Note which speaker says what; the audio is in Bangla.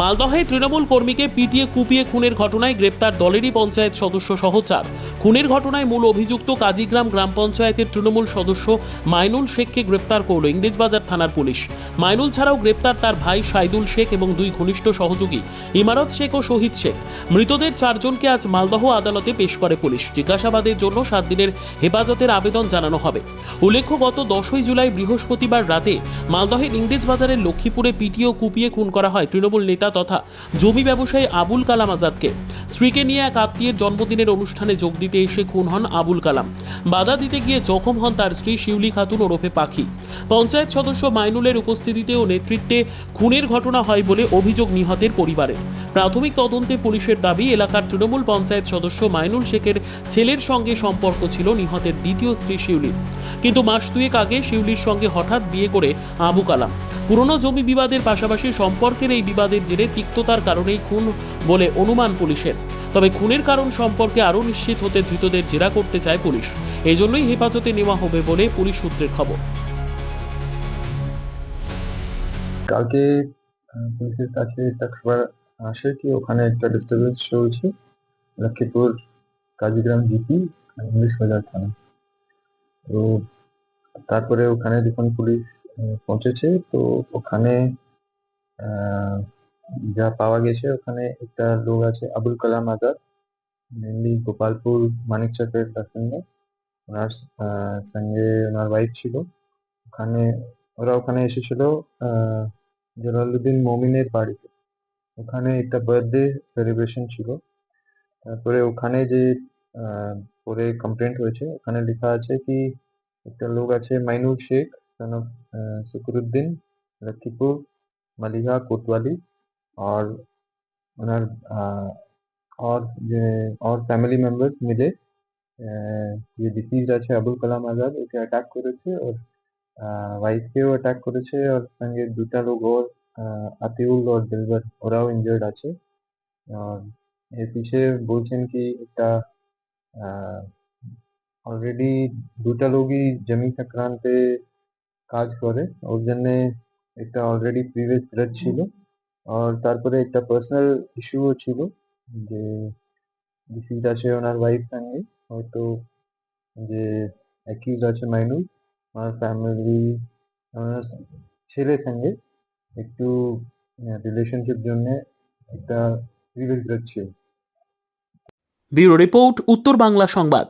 Speaker 1: মালদহে তৃণমূল কর্মীকে পিটিয়ে কুপিয়ে খুনের ঘটনায় গ্রেপ্তার দলেরই পঞ্চায়েত সদস্য সহ চার খুনের ঘটনায় মূল অভিযুক্ত কাজীগ্রাম গ্রাম পঞ্চায়েতের তৃণমূল সদস্য মাইনুল শেখকে গ্রেপ্তার করল ইংরেজবাজার থানার পুলিশ। মাইনুল ছাড়াও গ্রেপ্তার তার ভাই সাইদুল শেখ এবং দুই ঘনিষ্ঠ সহযোগী, ইমারত শেখ ও শহীদ শেখ। মৃতদের চারজনকে আজ মালদহ আদালতে পেশ করে পুলিশ। জিজ্ঞাসাবাদের জন্য সাত দিনের হেফাজতের আবেদন জানানো হবে। উল্লেখ্য, গত দশই জুলাই বৃহস্পতিবার রাতে মালদহের ইংরেজবাজারের লক্ষ্মীপুরে পিটিয়ে ও কুপিয়ে খুন করা হয় তৃণমূল নেতা তথা জমি ব্যবসায়ী আবুল কালাম আজাদকে। স্ত্রীকে নিয়ে এক আত্মীয়ের জন্মদিনের অনুষ্ঠানে যোগ দিতে এসে খুন হন আবুল কালাম। বাধা দিতে গিয়ে জখম হন তার স্ত্রী শিউলি খাতুন ওরফে পাখি। পঞ্চায়েত সদস্য মাইনুলের উপস্থিতিতে ও নেতৃত্বে খুনের ঘটনা হয় বলে অভিযোগ নিহতের পরিবারের। প্রাথমিক তদন্তে পুলিশের দাবি, এলাকার তৃণমূল পঞ্চায়েত সদস্য মাইনুল শেখের ছেলের সঙ্গে সম্পর্ক ছিল নিহতের দ্বিতীয় স্ত্রী শিউলির। কিন্তু মাস দুয়েক আগে শিউলির সঙ্গে হঠাৎ বিয়ে করে আবু কালাম। পুরনো জমি বিবাদের পাশাপাশি সম্পর্কের এই বিবাদের জেরে তিক্ততার কারণেই খুন বলে অনুমান পুলিশের। তবে খুনের কারণ সম্পর্কে আরও নিশ্চিত হতে ধৃতদের জেরা করতে চায় পুলিশ। এজন্যই হেফাজতে নেওয়া হবে বলে পুলিশ সূত্রের খবর।
Speaker 2: কালকে পুলিশের কাছে একটা খবর আসে কি ওখানে একটা ডিস্টারবেন্স চলছে। লক্ষ্মীপুর কাজীগ্রাম জিপি, ইংলিশ বাজার থানা। তো তারপরে ওখানে যখন পুলিশ পৌঁছেছে তো ওখানে যা পাওয়া গেছে ওখানে একটা লোক আছে আবুল কালাম আজাদ মেনলি গোপালপুর মানিকচকের বাসিন্দা ওনার সঙ্গে ওনার ওয়াইফ ছিল। ওখানে ওরা ওখানে এসেছিল আহ, জালালউদ্দিন মমিনের বাড়িতে। ওখানে একটা বার্থডে সেলিব্রেশন ছিল। তারপরে ওখানে যে পরে কমপ্লেন্ট হয়েছে ওখানে লেখা আছে কি একটা লোক আছে মাইনুল শেখ son of আহ, সুকুরুদ্দিন লক্ষ্মীপুর মালিহা কোতওয়ালি और ওনার আহ, और যে और ফ্যামিলি মেম্বার মিলে আহ, যে ডিসিজ আছে আবুল কালাম আজাদ ওকে অ্যাটাক করেছে ওর ওয়াইফকেও অ্যাটাক করেছে ওর সঙ্গে দুটা লোক ওর আহ, আতিউল और দিলবার ওরাও ইনজার্ড আছে আর এর পিছে বলছেন কি একটা অলরেডি দুটা লোকই জমি সংক্রান্তে কাজ করে। ওর জন্য একটা অলরেডি প্রিভিয়াস গ্রেড ছিল। আর তারপরে একটা পার্সোনাল ইস্যুও ছিল যে ডিসিজ আছে ওনার ওয়াইফ সঙ্গে হয়তো যে অ্যাকিউজ আছে মাইনুল আমার ফ্যামিলি ছেলের সঙ্গে একটু রিলেশনশিপ জন্য একটা প্রিভিয়াস গ্রেড ছিল।
Speaker 1: Bureau report Uttar Bangla Sangbad.